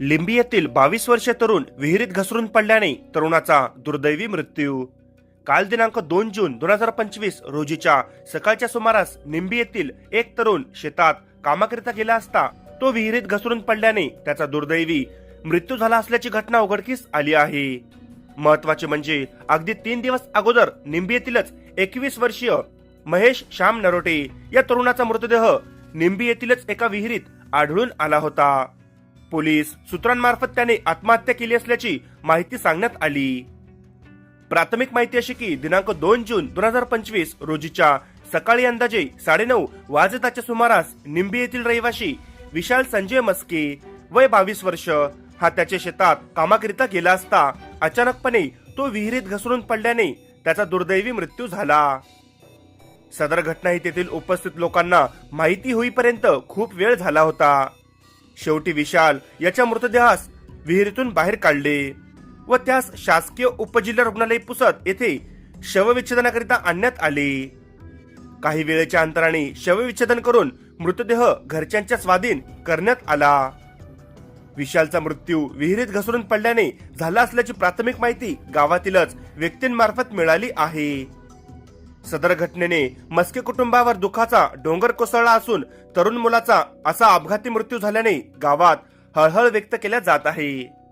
लिंबी येथील बावीस वर्षे तरुण विहिरीत घसरून पडल्याने तरुणाचा दुर्दैवी मृत्यू. काल दिनांक दोन जून दोन हजार पंचवीस रोजीच्या सकाळच्या सुमारास निंबी येथील एक तरुण शेतात कामाकरिता गेला असता तो विहिरीत घसरून पडल्याने त्याचा दुर्दैवी मृत्यू झाला असल्याची घटना उघडकीस आली आहे. महत्त्वाचे म्हणजे अगदी तीन दिवस अगोदर निंबी येथीलच एकवीस वर्षीय महेश श्याम नरोटे या तरुणाचा मृतदेह निंबी येथीलच एका विहिरीत आढळून आला होता. पोलीस सूत्रांमार्फत त्याने आत्महत्या केली असल्याची माहिती सांगण्यात आली. प्राथमिक माहिती अशी की दिनांक दोन जून दोन हजार पंचवीस रोजीच्या सकाळी अंदाजे साडेनऊ वाजताच्या सुमारास निंबी येथील रहिवाशी विशाल संजय मस्के वय बावीस वर्ष हा त्याच्या शेतात कामाकरिता गेला असता अचानकपणे तो विहिरीत घसरून पडल्याने त्याचा दुर्दैवी मृत्यू झाला. सदर घटना ही तेथील उपस्थित लोकांना माहिती होईपर्यंत खूप वेळ झाला होता. शेवटी विशाल याच्या मृतदेहास विहिरीतून बाहेर काढले व त्यास शासकीय उपजिल्हा रुग्णालय पुसत येथे शवविच्छेदनाकरिता आणण्यात आले. काही वेळेच्या अंतराने शवविच्छेदन करून मृतदेह घरच्यांच्या स्वाधीन करण्यात आला. विशालचा मृत्यू विहिरीत घसरून पडल्याने झाला असल्याची प्राथमिक माहिती गावातीलच व्यक्तींमार्फत मिळाली आहे. सदर घटनेने मस्के कुटुंबावर दुखाचा डोंगर कोसळला असून तरुण मुलाचा असा अपघाती मृत्यू झाल्याने गावात हळहळ व्यक्त केल्या जात आहे.